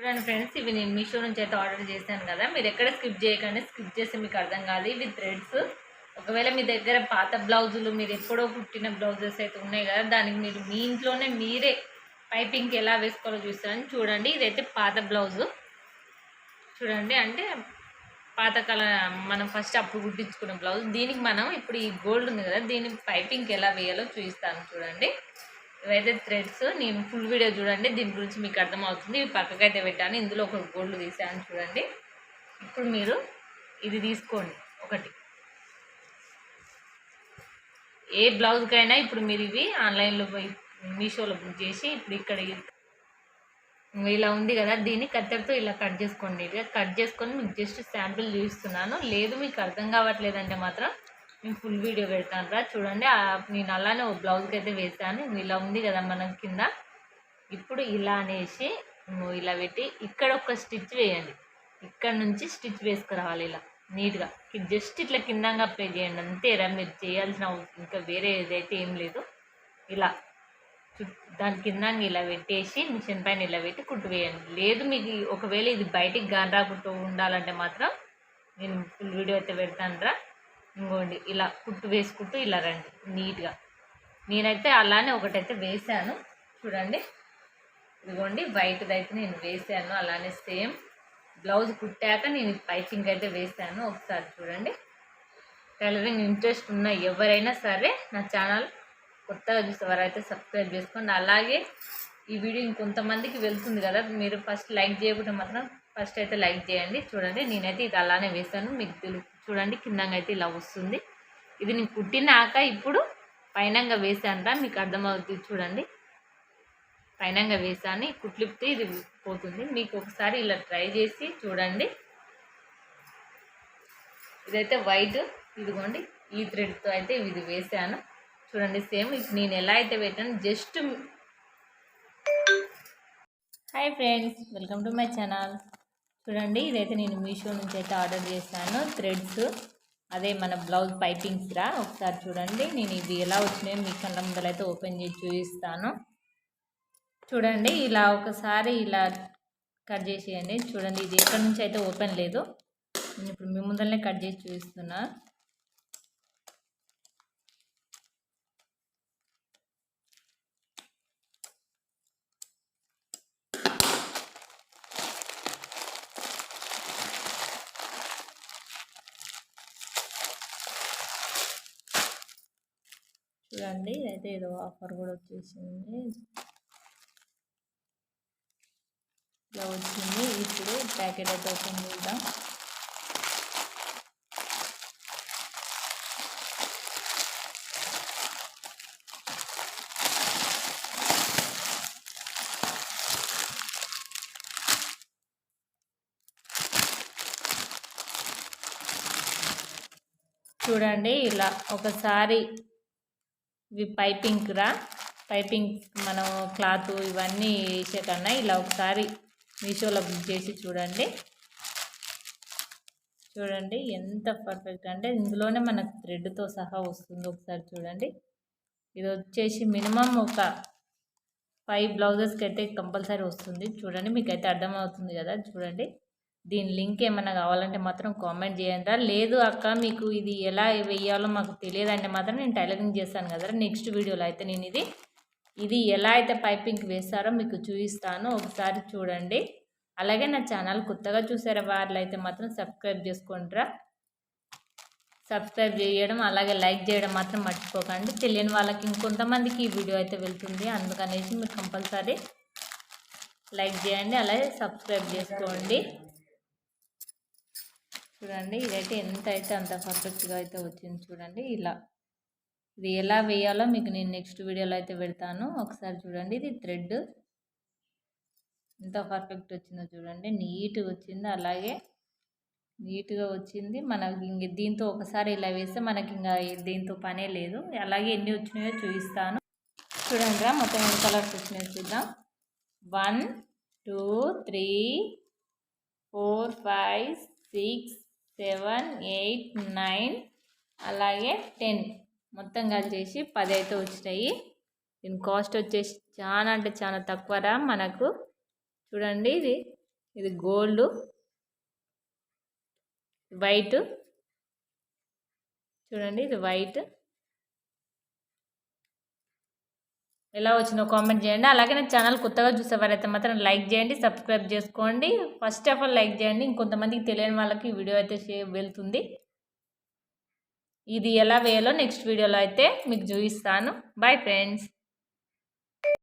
చూడండి ఫ్రెండ్స్ ఇవి నేను మీషో నుంచి అయితే ఆర్డర్ చేశాను కదా. మీరు ఎక్కడ స్కిప్ చేయకండి స్కిప్ చేస్తే మీకు అర్థం కాదు. ఇవి థ్రెడ్స్ ఒకవేళ మీ దగ్గర పాత బ్లౌజులు మీరు ఎప్పుడో కుట్టిన బ్లౌజెస్ అయితే ఉన్నాయి కదా దానికి మీరు మీ ఇంట్లోనే మీరే పైపింగ్కి ఎలా వేసుకోవాలో చూస్తారని చూడండి ఇదైతే పాత బ్లౌజు. చూడండి అంటే పాతకాల మనం ఫస్ట్ అప్పుడు కుట్టించుకున్న బ్లౌజ్. దీనికి మనం ఇప్పుడు ఈ గోల్డ్ ఉంది కదా దీని పైపింగ్కి ఎలా వేయాలో చూపిస్తాను చూడండి. ఇవైతే థ్రెడ్స్ నేను ఫుల్ వీడియో చూడండి దీని గురించి మీకు అర్థమవుతుంది. ఇవి పక్కకైతే పెట్టాను ఇందులో ఒక గోల్డ్ తీసాను చూడండి. ఇప్పుడు మీరు ఇది తీసుకోండి ఒకటి. ఏ బ్లౌజ్కైనా ఇప్పుడు మీరు ఇవి ఆన్లైన్లో పోయి మీషోలో బుక్ చేసి ఇప్పుడు ఇక్కడ ఇలా ఉంది కదా దీన్ని కత్తెరతో ఇలా కట్ చేసుకోండి. ఇలా కట్ చేసుకొని మీకు జస్ట్ శాంపిల్ చూపిస్తున్నాను. లేదు మీకు అర్థం కావట్లేదంటే మాత్రం నేను ఫుల్ వీడియో పెడతాను రా. చూడండి నేను అలానే ఒక బ్లౌజ్కి అయితే వేసాను ఇలా ఉంది కదా మనం కింద. ఇప్పుడు ఇలా అనేసి ఇలా పెట్టి ఇక్కడ ఒక స్టిచ్ వేయండి. ఇక్కడ నుంచి స్టిచ్ వేసుకురావాలి ఇలా నీట్గా. జస్ట్ ఇట్లా కిందంగా అప్లై చేయండి. అంతేరా మీరు చేయాల్సిన ఇంకా వేరే ఏదైతే ఏం లేదు. ఇలా. దాని కింద ఇలా పెట్టేసి మిషన్ పైన ఇలా పెట్టి కుట్టు వేయండి. లేదు మీకు ఒకవేళ ఇది బయటికి గాని రాకుండా ఉండాలంటే మాత్రం నేను ఫుల్ వీడియో అయితే పెడతాను రా. ఇంకోండి ఇలా కుట్టు వేసుకుంటూ ఇలా రండి నీట్గా. నేనైతే అలానే ఒకటైతే వేసాను చూడండి. ఇదిగోండి వైట్ది అయితే నేను వేసాను అలానే సేమ్. బ్లౌజ్ కుట్టాక నేను పైచింగ్ అయితే వేసాను ఒకసారి చూడండి. టైలరింగ్ ఇంట్రెస్ట్ ఉన్న ఎవరైనా సరే నా ఛానల్ కొత్తగా చూసేవారైతే సబ్స్క్రైబ్ చేసుకోండి. అలాగే ఈ వీడియో ఇంకొంతమందికి వెళ్తుంది కదా మీరు ఫస్ట్ లైక్ చేయకుండా మాత్రం ఫస్ట్ అయితే లైక్ చేయండి చూడండి. నేనైతే ఇది అలానే వేసాను మీకు తెలు చూడండి కిందంగా అయితే ఇలా వస్తుంది. ఇది నేను కుట్టినాక ఇప్పుడు పైనంగా వేసానరా మీకు అర్థమవుతుంది చూడండి. పైనంగా వేసాను కుట్లిపితే ఇది పోతుంది. మీకు ఒకసారి ఇలా ట్రై చేసి చూడండి. ఇదైతే వైట్ ఇదిగోండి ఈ థ్రెడ్తో అయితే ఇది వేసాను చూడండి సేమ్ ఇప్పుడు నేను ఎలా అయితే పెట్టాను just hi friends welcome to my channel. చూడండి ఇదైతే నేను మీషో నుంచి అయితే ఆర్డర్ చేశాను. థ్రెడ్స్ అదే మన బ్లౌజ్ పైపింగ్స్ రా ఒకసారి చూడండి. నేను ఇవి ఎలా వచ్చినాయో మీ కళ్ళ ముందలైతే ఓపెన్ చేసి చూపిస్తాను. చూడండి ఇలా ఒకసారి ఇలా కట్ చేసేయండి. చూడండి ఇది ఎక్కడి నుంచి అయితే ఓపెన్ లేదు నేను ఇప్పుడు మీ ముందరనే కట్ చేసి చూపిస్తున్నాను చూడండి అయితే ఏదో ఆఫర్ కూడా వచ్చేసింది. ఇలా వచ్చింది. ఇప్పుడు ప్యాకెట్ అయితే ఓపెన్ చేద్దాం. చూడండి ఇలా ఒకసారి ఇవి పైపింగ్ రా. పైపింగ్ మనం క్లాత్ ఇవన్నీ వేసే కన్నా ఇలా ఒకసారి మీషోలో బుక్ చేసి చూడండి. చూడండి ఎంత పర్ఫెక్ట్ అంటే ఇందులోనే మనకు థ్రెడ్తో సహా వస్తుంది ఒకసారి చూడండి. ఇది వచ్చేసి మినిమం ఒక ఫైవ్ బ్లౌజెస్కి అయితే కంపల్సరీ వస్తుంది. చూడండి మీకు అయితే అర్థమవుతుంది కదా. చూడండి. దీని లింక్ ఏమైనా కావాలంటే మాత్రం కామెంట్ చేయండి. లేదు అక్క మీకు ఇది ఎలా వేయాలో మాకు తెలియదంటే మాత్రం నేను టైలరింగ్ చేశాను కదా నెక్స్ట్ వీడియోలో అయితే నేను ఇది ఇది ఎలా అయితే పైపింగ్ వేస్తారో మీకు చూపిస్తాను. ఒకసారి చూడండి. అలాగే నా ఛానల్ కొత్తగా చూసారా వాళ్ళు అయితే మాత్రం సబ్స్క్రైబ్ చేసుకుంటారా సబ్స్క్రైబ్ చేయడం అలాగే లైక్ చేయడం మాత్రం మర్చిపోకండి. తెలియని వాళ్ళకి ఇంకొంతమందికి ఈ వీడియో అయితే వెళ్తుంది. అందుకనేసి మీరు కంపల్సరీ లైక్ చేయండి అలాగే సబ్స్క్రైబ్ చేసుకోండి. చూడండి. ఇదైతే ఎంత అయితే అంత పర్ఫెక్ట్గా అయితే వచ్చింది చూడండి. ఇలా ఇది ఎలా వేయాలో మీకు నేను నెక్స్ట్ వీడియోలో అయితే పెడతాను. ఒకసారి చూడండి. ఇది థ్రెడ్. ఎంత పర్ఫెక్ట్ వచ్చిందో చూడండి. నీట్గా వచ్చింది. అలాగే నీట్గా వచ్చింది. మనకి ఇంక దీంతో ఒకసారి ఇలా వేస్తే మనకి ఇంకా దీంతో పనే లేదు. అలాగే ఎన్ని వచ్చినాయో చూపిస్తాను. చూడండి రా మొత్తం ఎన్ని కలర్స్ వచ్చినాయో చూద్దాం. One two three four five six seven eight nine అలాగే టెన్. మొత్తం కలిసేసి పది అయితే వచ్చినాయి. దీని కాస్ట్ వచ్చేసి చాలా అంటే చాలా తక్కువరా మనకు. చూడండి ఇది. ఇది గోల్డ్. వైట్. చూడండి ఇది వైట్. ఎలా వచ్చిందో కామెంట్ చేయండి. అలాగే నా ఛానల్ కొత్తగా చూసేవారైతే మాత్రం లైక్ చేయండి సబ్స్క్రైబ్ చేసుకోండి. ఫస్ట్ ఆఫ్ ఆల్ లైక్ చేయండి. ఇంకొంతమందికి తెలియని వాళ్ళకి ఈ వీడియో అయితే షేర్ వెళ్తుంది. ఇది ఎలా వేయాలో నెక్స్ట్ వీడియోలో అయితే మీకు చూపిస్తాను. Bye friends